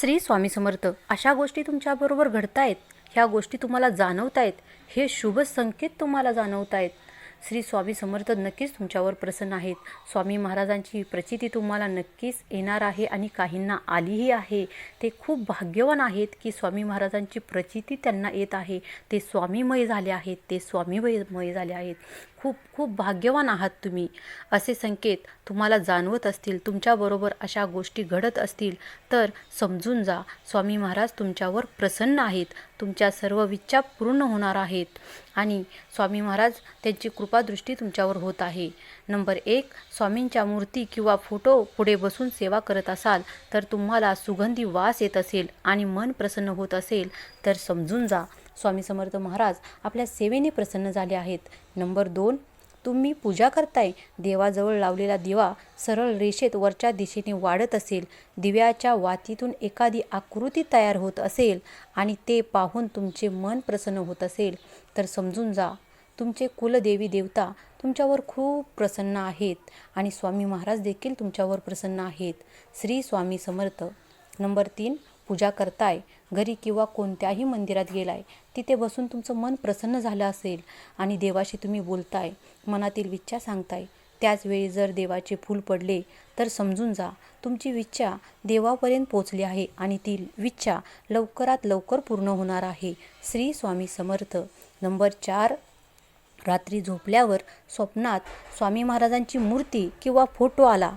श्री स्वामी समर्थ अशा गोष्टी तुमच्याबरोबर घडतायत ह्या गोष्टी तुम्हाला जाणवतायत आहेत हे शुभ संकेत तुम्हाला जाणवत आहेत श्री स्वामी समर्थ नक्कीच तुमच्यावर प्रसन्न आहेत. स्वामी महाराजांची प्रचिती तुम्हाला नक्कीच येणार आहे आणि काहींना आलीही आहे. ते खूप भाग्यवान आहेत की स्वामी महाराजांची प्रचिती त्यांना येत आहे. ते स्वामीमय झाले आहेत. ते स्वामीमय झाले आहेत. खूप खूप भाग्यवान आहात तुम्ही. असे संकेत तुम्हाला जाणवत असतील तुमच्याबरोबर अशा गोष्टी घडत असतील तर समजून जा. स्वामी महाराज तुमच्यावर प्रसन्न आहेत. तुमच्या सर्व विच्छा पूर्ण होणार आहेत. आणि स्वामी महाराज त्यांची कृपादृष्टी तुमच्यावर होत आहे. नंबर एक स्वामींच्या मूर्ती किंवा फोटो पुढे बसून सेवा करत असाल तर तुम्हाला सुगंधी वास येत असेल आणि मन प्रसन्न होत असेल तर समजून जा. स्वामी समर्थ महाराज आपल्या सेवेने प्रसन्न झाले आहेत. नंबर दोन तुम्ही पूजा करताय देवाजवळ लावलेला दिवा सरळ रेषेत वरच्या दिशेने वाढत असेल दिव्याच्या वातीतून एखादी आकृती तयार होत असेल आणि ते पाहून तुमचे मन प्रसन्न होत असेल. तर समजून जा तुमचे कुलदेवी देवता तुमच्यावर खूप प्रसन्न आहेत आणि स्वामी महाराज देखील तुमच्यावर प्रसन्न आहेत. श्री स्वामी समर्थ. नंबर तीन पूजा करताय घरी किंवा कोणत्याही मंदिरात गेलाय तिथे बसून तुमचं मन प्रसन्न झालं असेल आणि देवाशी तुम्ही बोलताय मनातील विच्छा सांगताय त्याच वेळी जर देवाचे फूल पडले तर समजून जा तुमची विच्छा देवापर्यंत पोचली आहे आणि ती विच्छा लवकरात लवकर पूर्ण होणार आहे. श्री स्वामी समर्थ. नंबर चार. रात्री झोपल्यावर स्वप्नात स्वामी महाराजांची मूर्ती किंवा फोटो आला.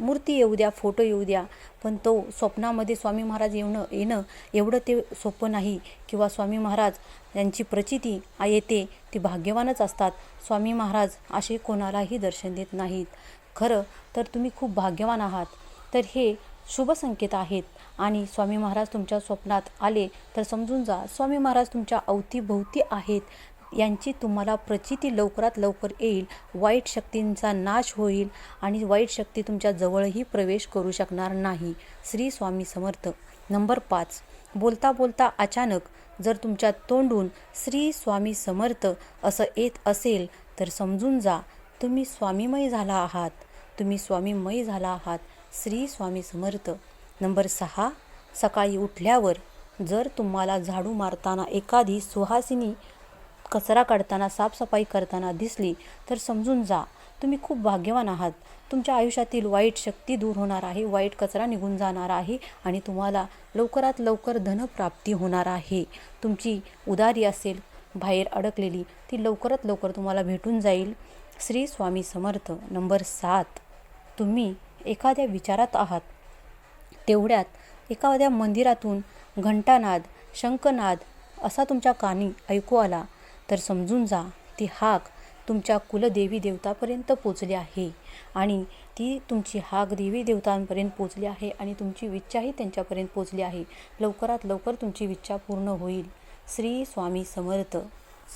मूर्ती येऊ द्या फोटो येऊ द्या पण तो स्वप्नामध्ये स्वामी महाराज येणं येणं एवढं ते सोपं नाही. किंवा स्वामी महाराज यांची प्रचिती येते ती भाग्यवानच असतात. स्वामी महाराज असे कोणालाही दर्शन देत नाहीत. खरं तर तुम्ही खूप भाग्यवान आहात. तर हे शुभ संकेत आहेत. आणि स्वामी महाराज तुमच्या स्वप्नात आले तर समजून जा स्वामी महाराज तुमच्या अवतीभोवती आहेत. यांची तुम्हाला प्रचिती लवकरात लवकर येईल. वाईट शक्तींचा नाश होईल आणि वाईट शक्ती तुमच्या जवळही प्रवेश करू शकणार नाही. श्री स्वामी समर्थ. नंबर पाच. बोलता बोलता अचानक जर तुमच्या तोंडून श्री स्वामी समर्थ असं येत असेल तर समजून जा तुम्ही स्वामीमय झाला आहात. तुम्ही स्वामीमय झाला आहात. श्री स्वामी समर्थ. नंबर सहा. सकाळी उठल्यावर जर तुम्हाला झाडू मारताना एखादी सुहासिनी कचरा काढताना साफसफाई करताना दिसली तर समजून जा. तुम्ही खूप भाग्यवान आहात. तुमच्या आयुष्यातील वाईट शक्ती दूर होणार आहे वाईट कचरा निघून जाणार आहे आणि तुम्हाला लवकरात लवकर धनप्राप्ती होणार आहे. तुमची उदारी असेल बाहेर अडकलेली ती लवकरात लवकर तुम्हाला भेटून जाईल. श्री स्वामी समर्थ नंबर सात. तुम्ही एखाद्या विचारात आहात. तेवढ्यात एखाद्या मंदिरातून घंटानाद शंखनाद असा तुमच्या कानी ऐकू आला. तर समजून जा ती हाक तुमच्या कुलदेवी देवतापर्यंत पोचली आहे आणि ती तुमची हाक देवी देवतांपर्यंत पोचली आहे आणि तुमची विच्छाही त्यांच्यापर्यंत पोचली आहे. लवकरात लवकर तुमची विच्छा पूर्ण होईल. श्री स्वामी समर्थ.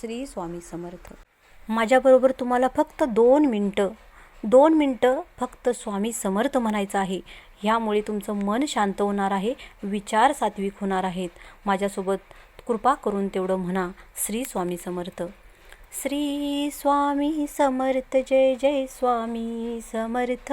श्री स्वामी समर्थ. माझ्याबरोबर तुम्हाला फक्त दोन मिनटं दोन मिनटं फक्त स्वामी समर्थ म्हणायचं आहे. ह्यामुळे तुमचं मन शांत होणार आहे विचार सात्विक होणार आहेत. माझ्यासोबत कृपा करून तेवढं म्हणा. श्री स्वामी समर्थ. श्री स्वामी समर्थ जय जय स्वामी समर्थ.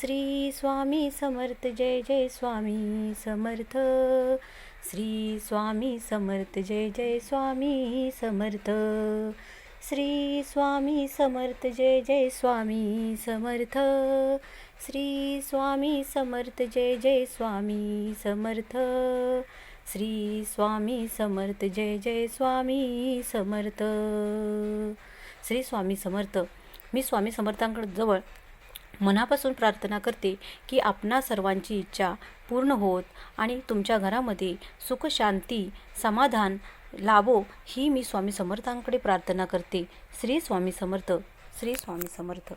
श्री स्वामी समर्थ जय जय स्वामी समर्थ. श्री स्वामी समर्थ जय जय स्वामी समर्थ. श्री स्वामी समर्थ जय जय स्वामी समर्थ. श्री स्वामी समर्थ जय जय स्वामी समर्थ. श्री स्वामी समर्थ जय जय स्वामी समर्थ. श्री स्वामी समर्थ. मी स्वामी समर्थांकडे जवळ मनापासून प्रार्थना करते की आपणा सर्वांची इच्छा पूर्ण होत आणि तुमच्या घरामध्ये सुख शांती समाधान लाभो ही मी स्वामी समर्थांकडे प्रार्थना करते. श्री स्वामी समर्थ श्री स्वामी समर्थ.